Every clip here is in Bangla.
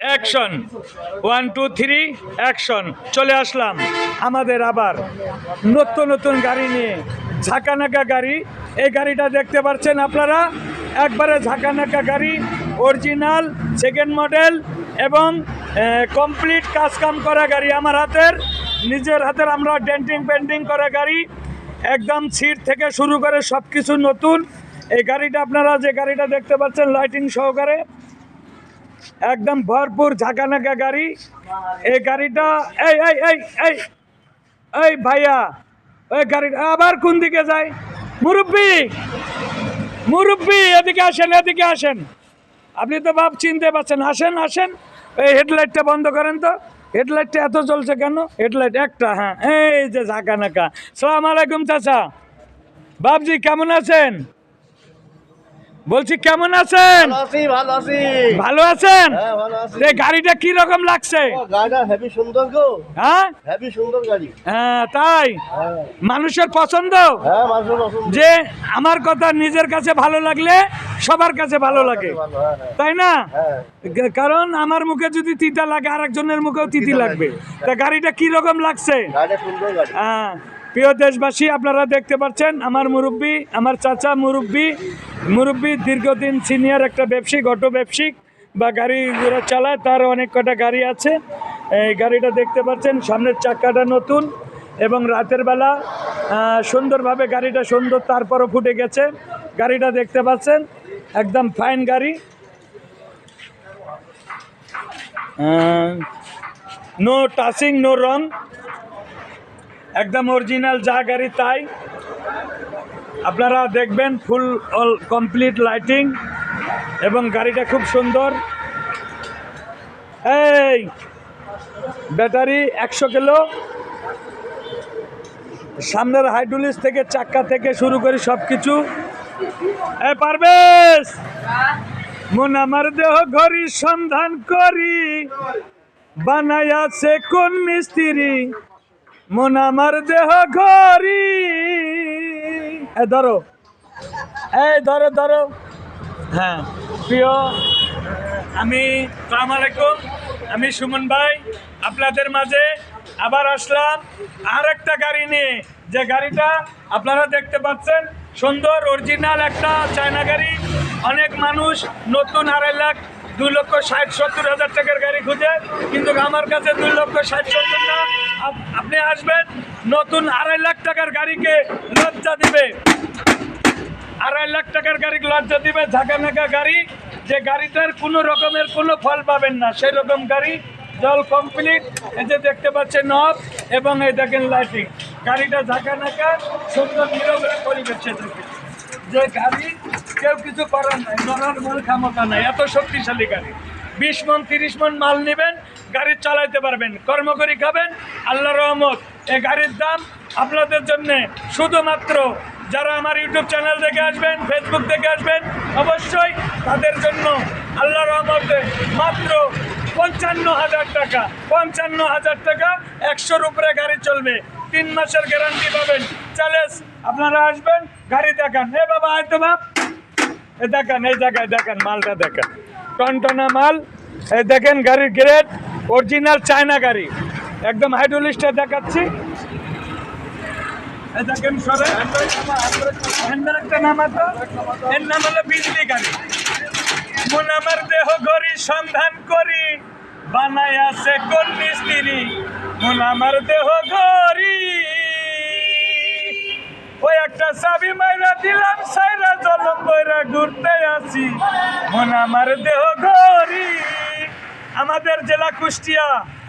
Action one two three action চলে আসলাম। আমাদের আবার নতুন নতুন গাড়ি নিয়ে ঝাঁকানাকা গাড়ি। এই গাড়িটা দেখতে পাচ্ছেন আপনারা? একবারে ঝাঁকানাকা গাড়ি অরিজিনাল সেকেন্ড মডেল এবং কমপ্লিট কাজ কাম করা গাড়ি আমার হাতের। নিজের হাতের আমরা ডেন্টিং পেন্টিং করা গাড়ি। একদম সিট থেকে শুরু করে সব কিছু নতুন। এই গাড়িটা আপনারা যে গাড়িটা দেখতে পাচ্ছেন লাইটিং সহকারে একদম ভরপুর ঝাঁকানাকা গাড়ি। এই গাড়িটা, এই এই এই এই এই ভাইয়া ওই গাড়িটা আবার কোন দিকে যায়? মুরব্বি মুরব্বি, এদিকে আসেন এদিকে আসেন। আপনি তো বাপ চিনতে পারছেন, আসেন আসেন। এই হেডলাইটটা বন্ধ করেন তো। হেডলাইটটা এত চলছে কেন? হেডলাইট একটা হ্যাঁ এই যে ঝাঁকানাকা। সালাম আলাইকুম, চাচা। বাপজি কেমন আছেন? বলছি কেমন আছেন? ভালো আছি ভালো আছি। ভালো আছেন? হ্যাঁ এই গাড়িটা কি রকম লাগছে? হেভি সুন্দর গো। হ্যাঁ? হেভি সুন্দর গাড়ি। হ্যাঁ তাই? হ্যাঁ। মানুষের পছন্দ? যে আমার কথা নিজের কাছে ভালো লাগলে সবার কাছে ভালো লাগে। তাই না? কারণ আমার মুখে যদি তিতা লাগে আরেকজনের মুখেও তিতি লাগবে। তা গাড়িটা কি রকম লাগছে? হ্যাঁ। প্রিয় দেশবাসী, আপনারা দেখতে পাচ্ছেন আমার মুরব্বী, আমার চাচা মুরব্বী। মুরব্বী দীর্ঘদিন সিনিয়র একটা ব্যবসায়িক অটো ব্যবসায়িক বা গাড়ি যারা চালায়, তার অনেক কটা গাড়ি আছে। এই গাড়িটা দেখতে পাচ্ছেন, সামনের চাকাটা নতুন এবং রাতের বেলা সুন্দরভাবে গাড়িটা সুন্দর তারপরও ফুটে গেছে। গাড়িটা দেখতে পাচ্ছেন, একদম ফাইন গাড়ি। নো টাচিং নো রং একদম অরিজিনাল যা গাড়ি তাই। আপনারা দেখবেন ফুল অল কমপ্লিট লাইটিং এবং গাড়িটা খুব সুন্দর। এই, ব্যাটারি একশো কিলো। সামনের হাইড্রোলিস থেকে চাক্কা থেকে শুরু করে সব কিছু এ পারবেশ মন আমার দেহ সন্ধান করি। বানায়াছে কোন মিস্ত্রি? মন আমার দেহ ঘড়ি। এ, ধরো। এই ধরো ধরো। হ্যাঁ প্রিয়, আমি সালাম আলাইকুম। আমি সুমন ভাই, আপনাদের মাঝে আবার আসলাম আর একটা গাড়ি নিয়ে। যে গাড়িটা আপনারা দেখতে পাচ্ছেন, সুন্দর অরিজিনাল একটা চায়না গাড়ি। অনেক মানুষ নতুন আড়াই লাখ দুই লক্ষ ষাট সত্তর হাজার টাকার গাড়ি খুঁজে। কিন্তু আমার কাছে দুই লক্ষ ষাট সত্তর আপ- আপনি আসবেন, নতুন আড়াই লাখ টাকার গাড়িকে লজ্জা দিবে। আড়াই লাখ টাকার গাড়ি লজ্জা দিবে, ঝাঁকা ঝাঁকানাকা গাড়ি। যে গাড়িটার কোনো রকমের কোনো ফল পাবেন না, সেই রকম গাড়ি, জল কমপ্লিট। এই যে দেখতে পাচ্ছেন নব এবং এই দেখেন লাইটিং। গাড়িটা ঝাঁকা ঝাঁকানাকা সুন্দর নিরবের পরিবেশে থাকে যে গাড়ি কেউ কিছু করার নাই নরার মূল ক্ষমতা নাই, এত শক্তিশালী গাড়ি। বিশ মন, তিরিশ মন মাল নেবেন গাড়ি চালাইতে পারবেন, কর্মকরি খাবেন আল্লাহ রহমত। এই গাড়ির দাম আপনাদের জন্য শুধুমাত্র যারা আমার ইউটিউব চ্যানেল থেকে আসবেন ফেসবুক থেকে আসবেন, অবশ্যই তাদের জন্য আল্লাহ রহমতে মাত্র পঞ্চান্ন হাজার টাকা, পঞ্চান্ন হাজার টাকা একশোর উপরে গাড়ি চলবে। তিন মাসের গ্যারান্টি পাবেন। চ্যালেঞ্জ আপনারা আসবেন, গাড়ি দেখান। এ বাবা, আয় তো বাপ। এ দেখেন, এই জায়গায় দেখেন, মালটা দেখেন। টনটনা মাল, এই দেখেন গাড়ির গ্রেড অরিজিনাল চায়না গাড়ি। একদম হাইড্রোলিস্টে দেখাচ্ছি। নামাতো এর নাম বিজলি গাড়ি। আমার দেহ সন্ধান করি। মিস্ত্রি আমার দেহ ওই একটা চাবি মাইরা দিলাম, সাইরা জলম বইরা ঘুরতে আসি। মন আমার দেহ গড়ি। আমাদের জেলা কুষ্টিয়া,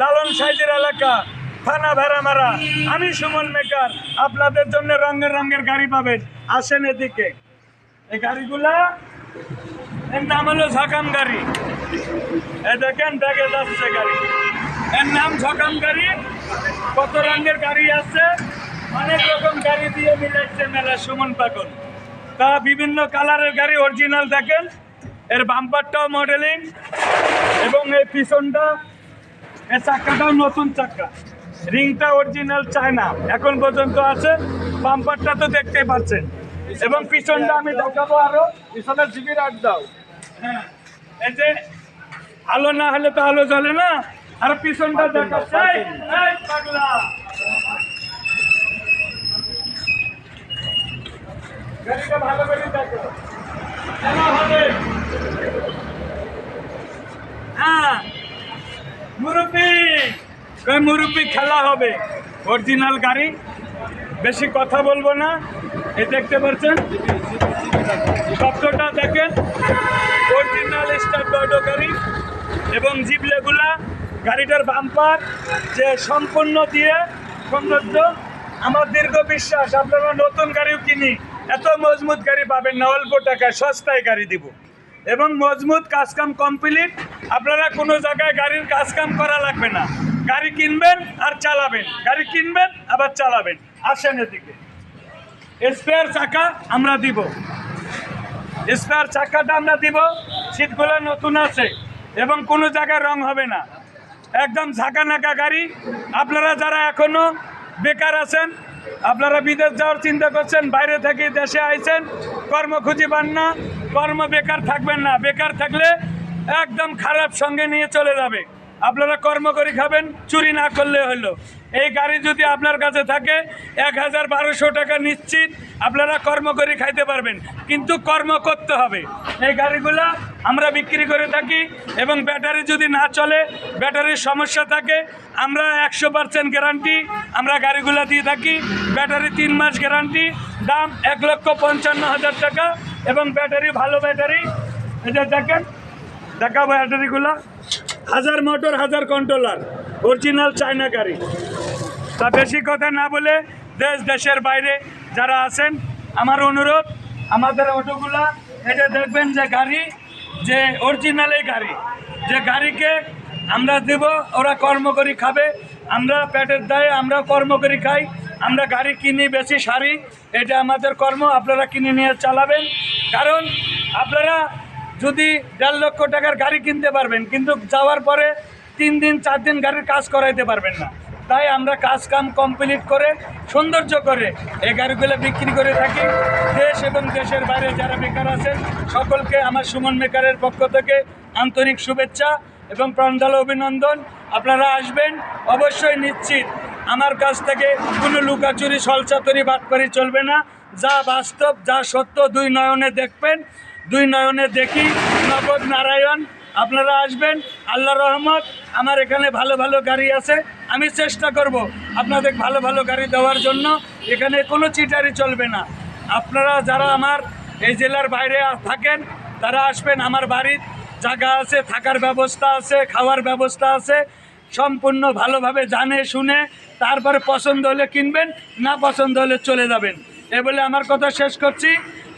লালন সাইজের এলাকা, থানা ভেড়ামারা। আমি সুমন মেকার, আপনাদের জন্য রঙের রঙের গাড়ি পাবেন আসেন এদিকে। এই গাড়িগুলা, এর নাম হলো ঝকাম গাড়ি। এ দেখেন দেখে যাচ্ছে গাড়ি। এর নাম ঝকাম গাড়ি। কত রঙের গাড়ি আছে? অনেক রকম গাড়ি দিয়ে মিলাচ্ছে মেলা সুমন পাগল। তা বিভিন্ন কালারের গাড়ি অরিজিনাল দেখেন। এর বাম্পারটাও মডেলিং এবং এই পিছনটা এই চাক্কাটাও নতুন চাক্কা রিংটা অরিজিনাল চায়না এখন পর্যন্ত আছে বাম্পারটা তো দেখতেই পাচ্ছেন। এবং পিছনটা আমি দেখাবো আরও। পিছনে জিবির আট দাও। হ্যাঁ এই যে আলো না হলে তো আলো জ্বলে না। আর পিছনটা দেখাচ্ছে। পাগলা। গাড়িটা ভালো করে দেখো কেন হবে হ্যাঁ মুরব্বি মুরব্বি, খেলা হবে। অরিজিনাল গাড়ি। বেশি কথা বলব না। এই দেখতে পাচ্ছেন? শব্দটা দেখেন। অরিজিনাল স্টার গাড়ি এবং জিবলেগুলা, গাড়িটার বাম্পার যে সম্পূর্ণ দিয়ে সৌন্দর্য, আমার দীর্ঘ বিশ্বাস, আপনারা নতুন গাড়িও কিনি, এত মজবুত গাড়ি পাবেন না, অল্প টাকায় সস্তায় গাড়ি দিব। এবং মজবুত কাজকাম কমপ্লিট আপনারা কোনো জায়গায় গাড়ির কাজকাম করা লাগবে না। গাড়ি কিনবেন আর চালাবেন। গাড়ি কিনবেন, আবার চালাবেন। আসেন এদিকে। স্পেয়ার চাকা আমরা দিব। স্পেয়ার চাকাটা আমরা দিব। সিটগুলো নতুন আছে এবং কোনো জায়গায় রং হবে না। একদম ঝাঁকা নাকা গাড়ি। আপনারা যারা এখনও বেকার আছেন, আপনারা বিদেশ যাওয়ার চিন্তা করছেন, বাইরে থেকে দেশে আইছেন, কর্ম খুঁজি পান না, কর্ম বেকার থাকবেন না। বেকার থাকলে একদম খারাপ সঙ্গে নিয়ে চলে যাবে। আপনারা কর্ম করে খাবেন, চুরি না করলে হলো। এই গাড়ি যদি আপনার কাছে থাকে, এক হাজার বারোশো টাকা নিশ্চিত আপনারা কর্ম করে খাইতে পারবেন। কিন্তু কর্ম করতে হবে। এই গাড়িগুলা আমরা বিক্রি করে থাকি এবং ব্যাটারি যদি না চলে, ব্যাটারির সমস্যা থাকে, আমরা একশো পার্সেন্ট গ্যারান্টি আমরা গাড়িগুলা দিয়ে থাকি। ব্যাটারি তিন মাস গ্যারান্টি, দাম এক লক্ষ পঞ্চান্ন হাজার টাকা এবং ব্যাটারি, ভালো ব্যাটারি। এটা দেখেন দেখা ব্যাটারিগুলা। হাজার মোটর, হাজার কন্ট্রোলার অরিজিনাল চায়না গাড়ি। তা বেশি কথা না বলে দেশ, দেশের বাইরে যারা আছেন, আমার অনুরোধ, আমাদের অটোগুলা, এটা দেখবেন যে গাড়ি, যে অরিজিনাল এই গাড়ি। যে গাড়িকে আমরা দেব, ওরা কর্ম করি খাবে, আমরা পেটের দায়ে আমরা কর্ম করি খাই, আমরা গাড়ি কিনি বেশি সারি, এটা আমাদের কর্ম, আপনারা কিনে নিয়ে চালাবেন। কারণ আপনারা যদি দেড় লক্ষ টাকার গাড়ি কিনতে পারবেন, কিন্তু যাওয়ার পরে তিন দিন, চার দিন গাড়ির কাজ করাইতে পারবেন না। তাই আমরা কাজ কাম কমপ্লিট করে, সৌন্দর্য করে এই গাড়িগুলো বিক্রি করে থাকি। দেশ এবং দেশের বাইরে যারা বেকার আছেন, সকলকে আমার সুমন মেকারের পক্ষ থেকে আন্তরিক শুভেচ্ছা এবং প্রাণঢাল অভিনন্দন। আপনারা আসবেন, অবশ্যই নিশ্চিত আমার কাছ থেকে কোনো লুকাচুরি সলচাতুরি বাটপারি চলবে না। যা বাস্তব, যা সত্য, দুই নয়নে দেখবেন। দুই নয়নে দেখি নগদ নারায়ণ, আপনারা আসবেন, আল্লাহ রহমত, আমার এখানে ভালো ভালো গাড়ি আছে, আমি চেষ্টা করব আপনাদের ভালো ভালো গাড়ি দেওয়ার জন্য, এখানে কোনো চিটারি চলবে না। আপনারা যারা আমার এই জেলার বাইরে থাকেন, তারা আসবেন আমার বাড়ির, জায়গা আছে, থাকার ব্যবস্থা আছে, খাওয়ার ব্যবস্থা আছে, সম্পূর্ণ ভালোভাবে জানে শুনে, তারপরে পছন্দ হলে কিনবেন, না পছন্দ হলে চলে যাবেন। এ বলে আমার কথা শেষ করছি।